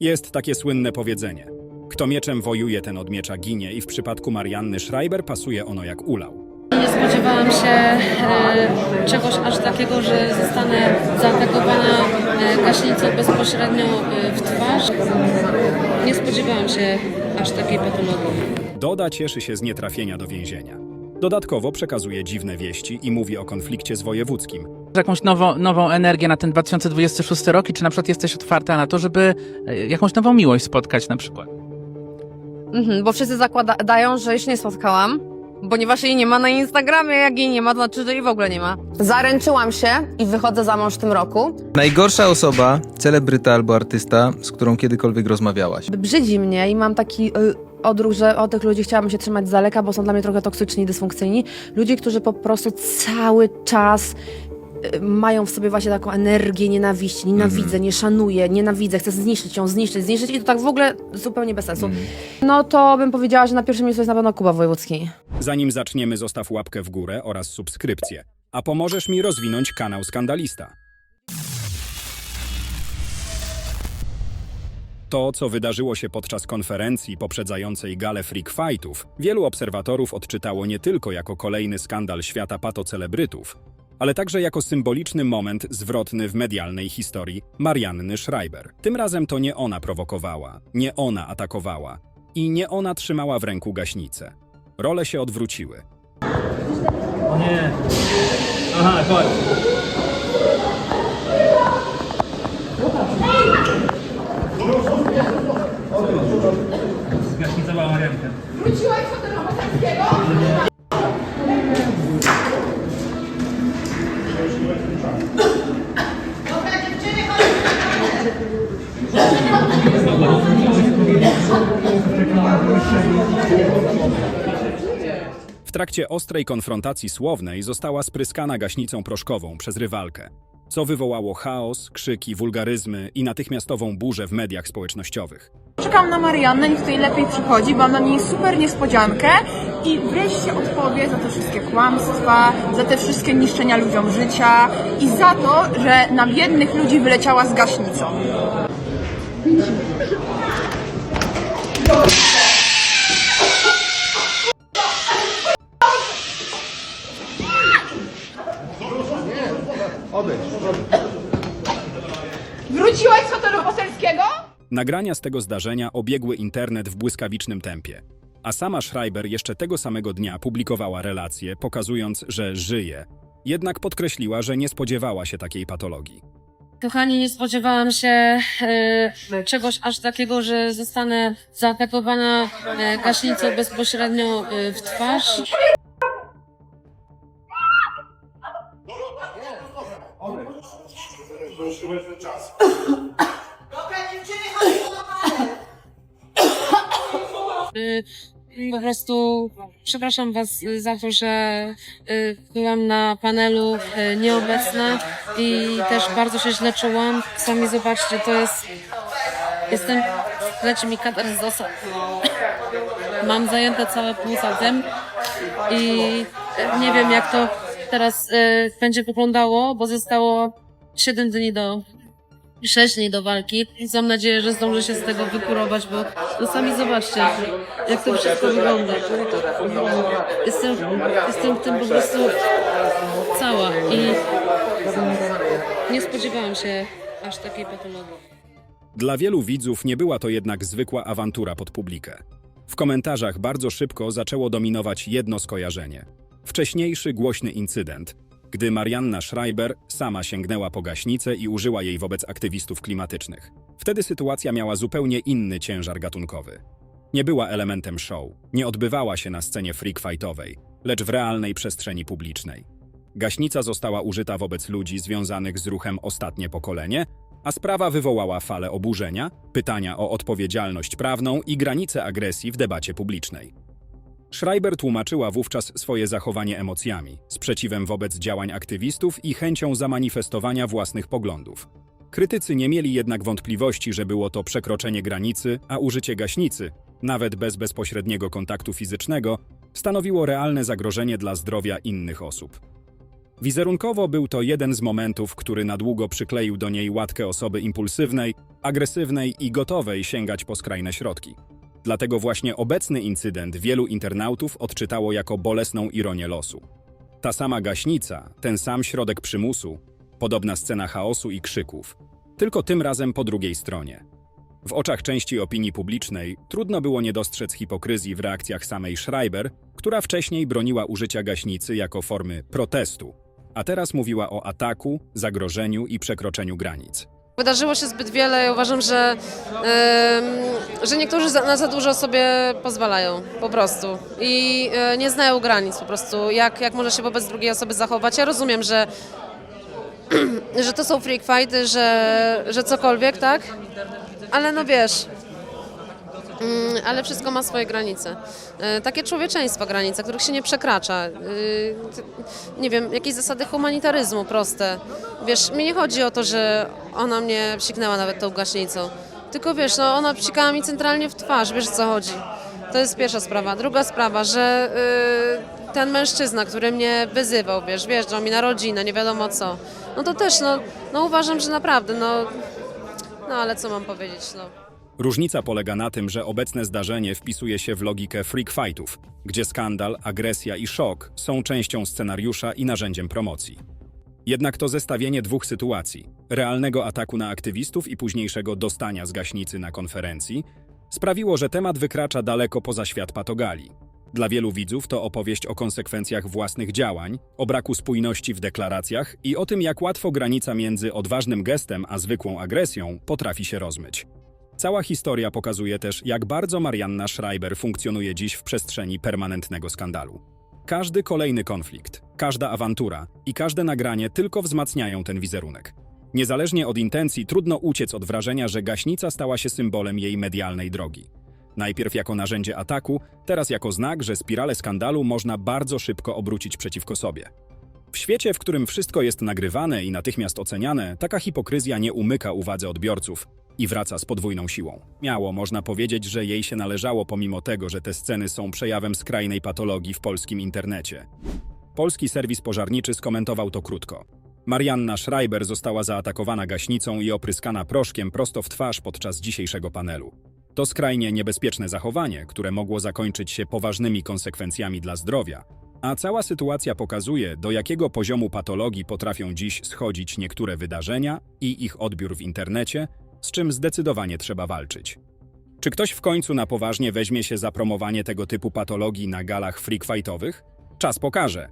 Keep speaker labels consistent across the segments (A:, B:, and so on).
A: Jest takie słynne powiedzenie. Kto mieczem wojuje, ten od miecza ginie i w przypadku Marianny Schreiber pasuje ono jak ulał.
B: Nie spodziewałam się e, czegoś aż takiego, że zostanę zaatakowana e, gaśnicą bezpośrednio e, w twarz. Nie spodziewałam się aż takiej patologii.
A: Doda cieszy się z nietrafienia do więzienia. Dodatkowo przekazuje dziwne wieści i mówi o konflikcie z wojewódzkim.
C: Jakąś nową, nową energię na ten 2026 rok i czy na przykład jesteś otwarta na to, żeby e, jakąś nową miłość spotkać na przykład?
D: Mhm, bo wszyscy zakładają, że jeszcze nie spotkałam, ponieważ jej nie ma na Instagramie, jak jej nie ma, to znaczy, że jej w ogóle nie ma. Zaręczyłam się i wychodzę za mąż w tym roku.
E: Najgorsza osoba, celebryta albo artysta, z którą kiedykolwiek rozmawiałaś.
D: Brzydzi mnie i mam taki y, odruch, że od tych ludzi chciałabym się trzymać z daleka, bo są dla mnie trochę toksyczni i dysfunkcyjni. Ludzie, którzy po prostu cały czas mają w sobie właśnie taką energię nienawiści, nienawidzę, nie szanuję, nienawidzę, chcę zniszczyć ją, zniszczyć, zniszczyć i to tak w ogóle zupełnie bez sensu. No to bym powiedziała, że na pierwszym miejscu jest na pewno Kuba Wojewódzki.
A: Zanim zaczniemy, zostaw łapkę w górę oraz subskrypcję. A pomożesz mi rozwinąć kanał Skandalista. To, co wydarzyło się podczas konferencji poprzedzającej galę Freak Fightów, wielu obserwatorów odczytało nie tylko jako kolejny skandal świata patocelebrytów, ale także jako symboliczny moment zwrotny w medialnej historii Marianny Schreiber. Tym razem to nie ona prowokowała, nie ona atakowała i nie ona trzymała w ręku gaśnicę. Role się odwróciły. W trakcie ostrej konfrontacji słownej została spryskana gaśnicą proszkową przez rywalkę, co wywołało chaos, krzyki, wulgaryzmy i natychmiastową burzę w mediach społecznościowych.
F: Czekam na Mariannę, niech tutaj lepiej przychodzi, mam na niej super niespodziankę i wreszcie odpowie za te wszystkie kłamstwa, za te wszystkie niszczenia ludziom życia i za to, że na biednych ludzi wyleciała z gaśnicą.
A: Nagrania z tego zdarzenia obiegły internet w błyskawicznym tempie, a sama Schreiber jeszcze tego samego dnia publikowała relacje, pokazując, że żyje. Jednak podkreśliła, że nie spodziewała się takiej patologii.
B: Kochani, nie spodziewałam się e, czegoś aż takiego, że zostanę zaatakowana e, gaśnicą bezpośrednio e, w twarz. Y, Po prostu przepraszam Was y, za to, że y, byłam na panelu y, nieobecna i też bardzo się źle czułam. Sami zobaczcie, to jest. Jestem. Leci mi katar z nosa. Mam zajęte całe pół tym i y, nie wiem, jak to teraz y, będzie wyglądało, bo zostało 7 dni do 6 dni do walki. Więc mam nadzieję, że zdążę się z tego wykurować, bo no sami zobaczcie, jak to wszystko wygląda. Jestem, jestem w tym po prostu cała i nie spodziewałam się aż takiej patologii.
A: Dla wielu widzów nie była to jednak zwykła awantura pod publikę. W komentarzach bardzo szybko zaczęło dominować jedno skojarzenie. Wcześniejszy głośny incydent, gdy Marianna Schreiber sama sięgnęła po gaśnicę i użyła jej wobec aktywistów klimatycznych. Wtedy sytuacja miała zupełnie inny ciężar gatunkowy. Nie była elementem show, nie odbywała się na scenie freak fightowej, lecz w realnej przestrzeni publicznej. Gaśnica została użyta wobec ludzi związanych z ruchem Ostatnie Pokolenie, a sprawa wywołała falę oburzenia, pytania o odpowiedzialność prawną i granice agresji w debacie publicznej. Schreiber tłumaczyła wówczas swoje zachowanie emocjami, sprzeciwem wobec działań aktywistów i chęcią zamanifestowania własnych poglądów. Krytycy nie mieli jednak wątpliwości, że było to przekroczenie granicy, a użycie gaśnicy, nawet bez bezpośredniego kontaktu fizycznego, stanowiło realne zagrożenie dla zdrowia innych osób. Wizerunkowo był to jeden z momentów, który na długo przykleił do niej łatkę osoby impulsywnej, agresywnej i gotowej sięgać po skrajne środki. Dlatego właśnie obecny incydent wielu internautów odczytało jako bolesną ironię losu. Ta sama gaśnica, ten sam środek przymusu, podobna scena chaosu i krzyków, tylko tym razem po drugiej stronie. W oczach części opinii publicznej trudno było nie dostrzec hipokryzji w reakcjach samej Schreiber, która wcześniej broniła użycia gaśnicy jako formy protestu, a teraz mówiła o ataku, zagrożeniu i przekroczeniu granic.
G: Wydarzyło się zbyt wiele i uważam, że, em, że niektórzy na za dużo sobie pozwalają, po prostu. I e, nie znają granic po prostu, jak, jak może się wobec drugiej osoby zachować. Ja rozumiem, że, że to są freak fighty, że, że cokolwiek, tak? Ale no wiesz, ale wszystko ma swoje granice. E, Takie człowieczeństwa granice, których się nie przekracza. T- Nie wiem, jakieś zasady humanitaryzmu proste. Wiesz, mi nie chodzi o to, że ona mnie psiknęła nawet tą gaśnicą. Tylko wiesz, no ona psikała mi centralnie w twarz, wiesz co chodzi. To jest pierwsza sprawa. Druga sprawa, że y, ten mężczyzna, który mnie wyzywał, wiesz, wjeżdżał mi na rodzinę, nie wiadomo co. No to też, no, no uważam, że naprawdę, no, no ale co mam powiedzieć, no.
A: Różnica polega na tym, że obecne zdarzenie wpisuje się w logikę freak fightów, gdzie skandal, agresja i szok są częścią scenariusza i narzędziem promocji. Jednak to zestawienie dwóch sytuacji realnego ataku na aktywistów i późniejszego dostania z gaśnicy na konferencji sprawiło, że temat wykracza daleko poza świat patogali. Dla wielu widzów to opowieść o konsekwencjach własnych działań, o braku spójności w deklaracjach i o tym, jak łatwo granica między odważnym gestem a zwykłą agresją potrafi się rozmyć. Cała historia pokazuje też, jak bardzo Marianna Schreiber funkcjonuje dziś w przestrzeni permanentnego skandalu. Każdy kolejny konflikt, każda awantura i każde nagranie tylko wzmacniają ten wizerunek. Niezależnie od intencji, trudno uciec od wrażenia, że gaśnica stała się symbolem jej medialnej drogi. Najpierw jako narzędzie ataku, teraz jako znak, że spirale skandalu można bardzo szybko obrócić przeciwko sobie. W świecie, w którym wszystko jest nagrywane i natychmiast oceniane, taka hipokryzja nie umyka uwadze odbiorców i wraca z podwójną siłą. Miało można powiedzieć, że jej się należało pomimo tego, że te sceny są przejawem skrajnej patologii w polskim internecie. Polski serwis pożarniczy skomentował to krótko. Marianna Schreiber została zaatakowana gaśnicą i opryskana proszkiem prosto w twarz podczas dzisiejszego panelu. To skrajnie niebezpieczne zachowanie, które mogło zakończyć się poważnymi konsekwencjami dla zdrowia, a cała sytuacja pokazuje, do jakiego poziomu patologii potrafią dziś schodzić niektóre wydarzenia i ich odbiór w internecie, z czym zdecydowanie trzeba walczyć. Czy ktoś w końcu na poważnie weźmie się za promowanie tego typu patologii na galach freakfightowych? Czas pokaże.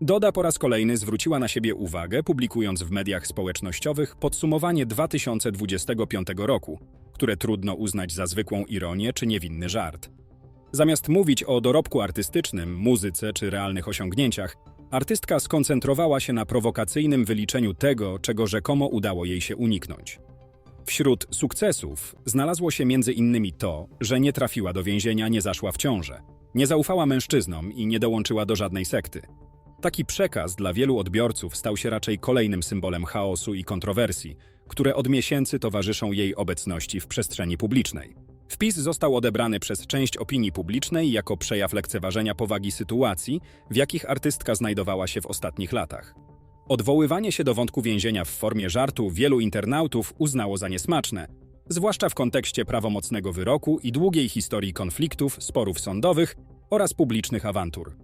A: Doda po raz kolejny zwróciła na siebie uwagę, publikując w mediach społecznościowych podsumowanie 2025 roku, które trudno uznać za zwykłą ironię czy niewinny żart. Zamiast mówić o dorobku artystycznym, muzyce czy realnych osiągnięciach, artystka skoncentrowała się na prowokacyjnym wyliczeniu tego, czego rzekomo udało jej się uniknąć. Wśród sukcesów znalazło się innymi to, że nie trafiła do więzienia, nie zaszła w ciążę, nie zaufała mężczyznom i nie dołączyła do żadnej sekty. Taki przekaz dla wielu odbiorców stał się raczej kolejnym symbolem chaosu i kontrowersji, które od miesięcy towarzyszą jej obecności w przestrzeni publicznej. Wpis został odebrany przez część opinii publicznej jako przejaw lekceważenia powagi sytuacji, w jakich artystka znajdowała się w ostatnich latach. Odwoływanie się do wątku więzienia w formie żartu wielu internautów uznało za niesmaczne, zwłaszcza w kontekście prawomocnego wyroku i długiej historii konfliktów, sporów sądowych oraz publicznych awantur.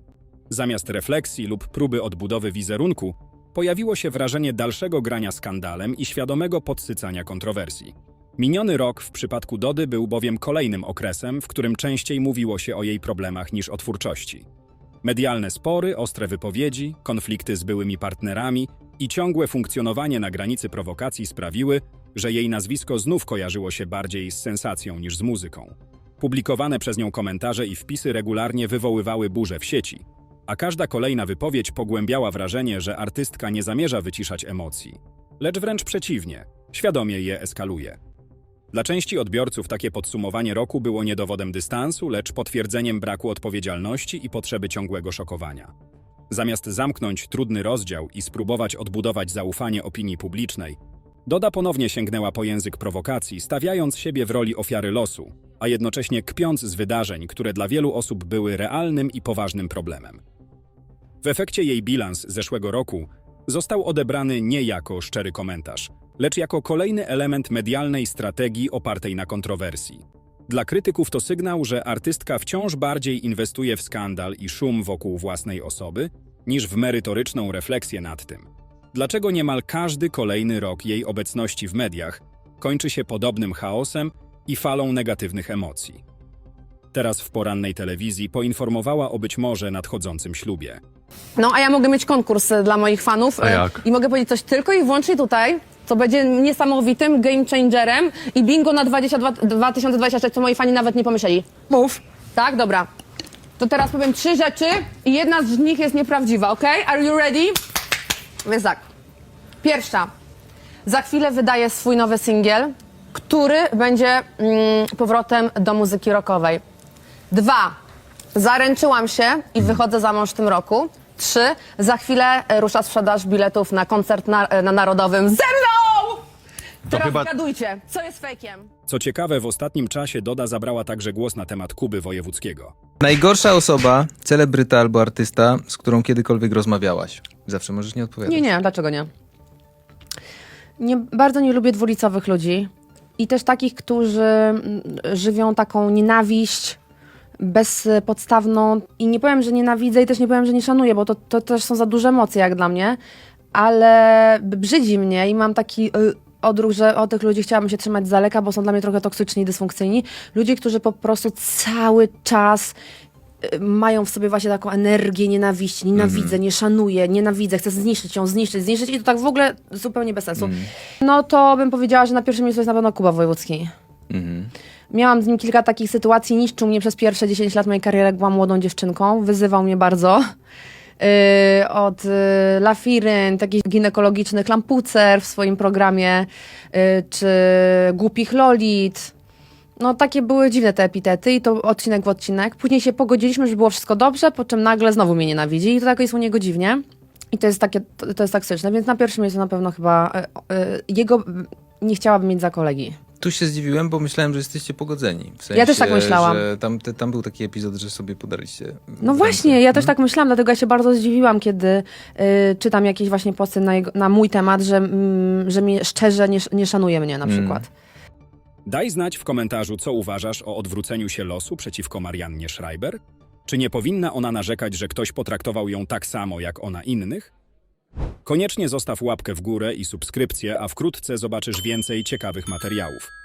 A: Zamiast refleksji lub próby odbudowy wizerunku, pojawiło się wrażenie dalszego grania skandalem i świadomego podsycania kontrowersji. Miniony rok w przypadku Dody był bowiem kolejnym okresem, w którym częściej mówiło się o jej problemach niż o twórczości. Medialne spory, ostre wypowiedzi, konflikty z byłymi partnerami i ciągłe funkcjonowanie na granicy prowokacji sprawiły, że jej nazwisko znów kojarzyło się bardziej z sensacją niż z muzyką. Publikowane przez nią komentarze i wpisy regularnie wywoływały burze w sieci, a każda kolejna wypowiedź pogłębiała wrażenie, że artystka nie zamierza wyciszać emocji, lecz wręcz przeciwnie, świadomie je eskaluje. Dla części odbiorców takie podsumowanie roku było nie dowodem dystansu, lecz potwierdzeniem braku odpowiedzialności i potrzeby ciągłego szokowania. Zamiast zamknąć trudny rozdział i spróbować odbudować zaufanie opinii publicznej, Doda ponownie sięgnęła po język prowokacji, stawiając siebie w roli ofiary losu, a jednocześnie kpiąc z wydarzeń, które dla wielu osób były realnym i poważnym problemem. W efekcie jej bilans zeszłego roku został odebrany nie jako szczery komentarz, lecz jako kolejny element medialnej strategii opartej na kontrowersji. Dla krytyków to sygnał, że artystka wciąż bardziej inwestuje w skandal i szum wokół własnej osoby, niż w merytoryczną refleksję nad tym. Dlaczego niemal każdy kolejny rok jej obecności w mediach kończy się podobnym chaosem i falą negatywnych emocji? Teraz w porannej telewizji poinformowała o być może nadchodzącym ślubie.
D: No, a ja mogę mieć konkurs e, dla moich fanów.
H: A
D: e,
H: jak?
D: I mogę powiedzieć coś tylko i wyłącznie tutaj, co będzie niesamowitym game changerem i bingo na 22, 2026, co moi fani nawet nie pomyśleli. Mów. Tak, dobra. To teraz powiem trzy rzeczy i jedna z nich jest nieprawdziwa, ok? Are you ready? Więc tak. Pierwsza. Za chwilę wydaję swój nowy singiel, który będzie mm, powrotem do muzyki rockowej. Dwa. Zaręczyłam się i wychodzę za mąż w tym roku. Trzy. Za chwilę e, rusza sprzedaż biletów na koncert na, na Narodowym ze mną! Teraz
H: chyba-
D: zgadujcie, co jest fejkiem?
A: Co ciekawe, w ostatnim czasie Doda zabrała także głos na temat Kuby Wojewódzkiego.
E: Najgorsza osoba, celebryta albo artysta, z którą kiedykolwiek rozmawiałaś. Zawsze możesz nie odpowiadać.
D: Nie, nie, dlaczego nie? nie? Bardzo nie lubię dwulicowych ludzi i też takich, którzy mm, żywią taką nienawiść bezpodstawną i nie powiem, że nienawidzę i też nie powiem, że nie szanuję, bo to, to też są za duże emocje jak dla mnie, ale brzydzi mnie i mam taki y, odruch, że od tych ludzi chciałabym się trzymać z daleka, bo są dla mnie trochę toksyczni i dysfunkcyjni. Ludzie, którzy po prostu cały czas y, mają w sobie właśnie taką energię nienawiści, nienawidzę, nie szanuję, nienawidzę, chcę zniszczyć ją, zniszczyć, zniszczyć i to tak w ogóle zupełnie bez sensu. No to bym powiedziała, że na pierwszym miejscu jest na pewno Kuba Wojewódzki.
E: Mhm.
D: Miałam z nim kilka takich sytuacji, niszczył mnie przez pierwsze 10 lat mojej kariery, jak byłam młodą dziewczynką, wyzywał mnie bardzo. Yy, od yy, Lafirynt, jakiś ginekologiczny klampucer w swoim programie, yy, czy głupich lolit. No takie były dziwne te epitety i to odcinek w odcinek. Później się pogodziliśmy, że było wszystko dobrze, po czym nagle znowu mnie nienawidzi i to jest u niego dziwnie. I to jest takie, to, jest toksyczne, więc na pierwszym miejscu na pewno chyba yy, yy, jego nie chciałabym mieć za kolegi.
E: Tu się zdziwiłem, bo myślałem, że jesteście pogodzeni. W sensie,
D: Ja też tak myślałam.
E: Że tam, te, tam był taki epizod, że sobie podarliście.
D: No właśnie, ja też
E: Mhm.
D: tak myślałam, dlatego ja się bardzo zdziwiłam, kiedy y, czytam jakieś właśnie posty na, jego, na mój temat, że, mm, że mnie szczerze nie, nie szanuje mnie na
E: Mm.
D: przykład.
A: Daj znać w komentarzu, co uważasz o odwróceniu się losu przeciwko Mariannie Schreiber? Czy nie powinna ona narzekać, że ktoś potraktował ją tak samo jak ona innych? Koniecznie zostaw łapkę w górę i subskrypcję, a wkrótce zobaczysz więcej ciekawych materiałów.